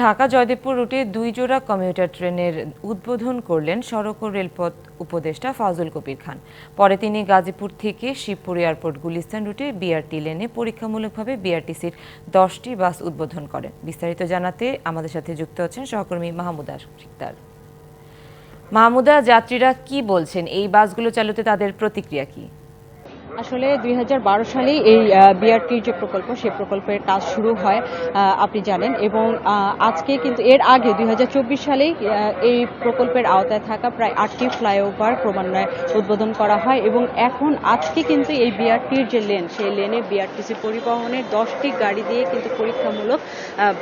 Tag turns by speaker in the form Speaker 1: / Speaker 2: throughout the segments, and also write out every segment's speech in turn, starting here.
Speaker 1: ঢাকা জয়দেবপুর রুটে দুই জোড়া কমিউটার ট্রেনের উদ্বোধন করলেন সড়ক ও রেলপথ উপদেষ্টা ফাজুল কবির খান। পরে তিনি গাজীপুর থেকে শিবপুর এয়ারপোর্ট গুলিস্তান রুটে বিআরটি লেনে পরীক্ষামূলকভাবে বিআরটিসির দশটি বাস উদ্বোধন করেন। বিস্তারিত জানাতে আমাদের সাথে যুক্ত হচ্ছেন সহকর্মী মাহমুদা শিকদার মাহমুদা, যাত্রীরা কি বলছেন? এই বাসগুলো চালুতে তাদের প্রতিক্রিয়া কি?
Speaker 2: আসলে দুই সালেই এই বিআরটির যে প্রকল্প সেই প্রকল্পের কাজ শুরু হয় আপনি জানেন। এবং আজকে কিন্তু এর আগে দুই হাজার চব্বিশ সালেই এই প্রকল্পের আওতায় থাকা প্রায় আটটি ফ্লাইওভার ক্রমান্বয়ে উদ্বোধন করা হয় এবং এখন আজকে কিন্তু এই বিআরটির যে লেন, সেই লেনে বিআরটিসি পরিবহনের দশটি গাড়ি দিয়ে কিন্তু পরীক্ষামূলক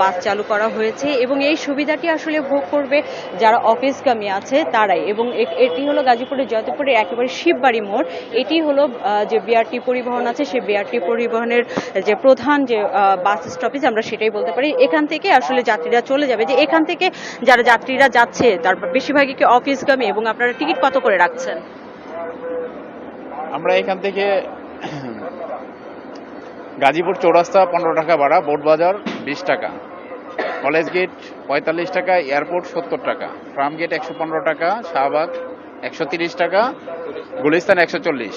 Speaker 2: বাস চালু করা হয়েছে এবং এই সুবিধাটি আসলে ভোগ করবে যারা অফিসগামী আছে তারাই। এবং এটি হলো গাজীপুরের জয়দেবপুরের একেবারে শিববাড়ি মোড়। এটি হলো যে বিআরটি পরিবহন আছে, সেই বিআরটি পরিবহনের যে প্রধান যে বাস স্টপেজ আমরা সেটাই বলতে পারি। এখান থেকে আসলে যাত্রীরা চলে যাবে। যে এখান থেকে যারা যাত্রীরা যাচ্ছে, তার বেশিরভাগই কি অফিসগামী এবং আপনারা টিকিট কত করে রাখছেন?
Speaker 3: আমরা এখান থেকে গাজীপুর চৌরাস্তা পনেরো টাকা ভাড়া, বোট বাজার বিশ টাকা, কলেজ গেট পঁয়তাল্লিশ টাকা, এয়ারপোর্ট সত্তর টাকা, ট্রাম গেট একশো পনেরো টাকা, শাহবাগ একশো তিরিশ টাকা, গুলিস্তান একশো চল্লিশ।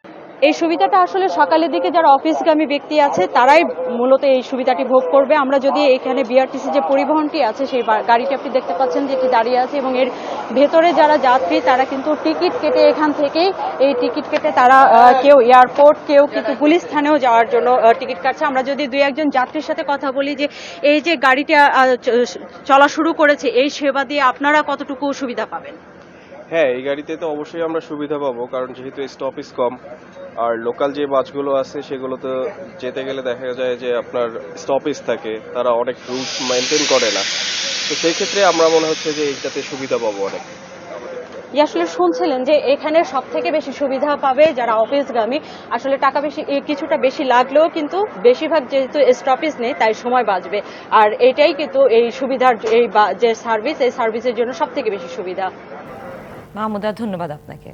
Speaker 2: এই সুবিধাটা আসলে সকালের দিকে যারা অফিসগামী ব্যক্তি আছে, তারাই মূলত এই সুবিধাটি ভোগ করবে। আমরা যদি এখানে বিআরটিসি যে পরিবহনটি আছে, সেই গাড়িটি আপনি দেখতে পাচ্ছেন যেটি দাঁড়িয়ে আছে এবং এর ভেতরে যারা যাত্রী, তারা কিন্তু টিকিট কেটে এখান থেকেই এই টিকিট কেটে তারা কেউ এয়ারপোর্ট, কেউ কিন্তু পুলিশ থানেও যাওয়ার জন্য টিকিট কাটছে। আমরা যদি দুই একজন যাত্রীর সাথে কথা বলি যে, এই যে গাড়িটা চলা শুরু করেছে, এই সেবা দিয়ে আপনারা কতটুকু সুবিধা পাবেন?
Speaker 4: হ্যাঁ এই গাড়িতে তো অবশ্যই আমরা সুবিধা পাবো, কারণ যেহেতু স্টপেজ কম, আর লোকাল যে বাসগুলো আছে সেগুলো তো যেতে গেলে দেখা যায় যে আপনার স্টপেজ থাকে, তারা অনেক রুলস মেনটেন করে না। তো সেই ক্ষেত্রে আমরা মনে হচ্ছে যে এইটাতে সুবিধা পাবো অনেক।
Speaker 2: আসলে শুনছিলেন যে এখানে সব থেকে বেশি সুবিধা পাবে যারা অফিসগামী, আসলে টাকা বেশি কিছুটা বেশি লাগলেও কিন্তু বেশিরভাগ যেহেতু স্টপেজ নেই, তাই সময় বাঁচবে। আর এটাই কিন্তু এই সুবিধার, এই যে সার্ভিস এই সার্ভিসের জন্য সব থেকে বেশি সুবিধা।
Speaker 1: মাহমুদা ধন্যবাদ আপনাকে।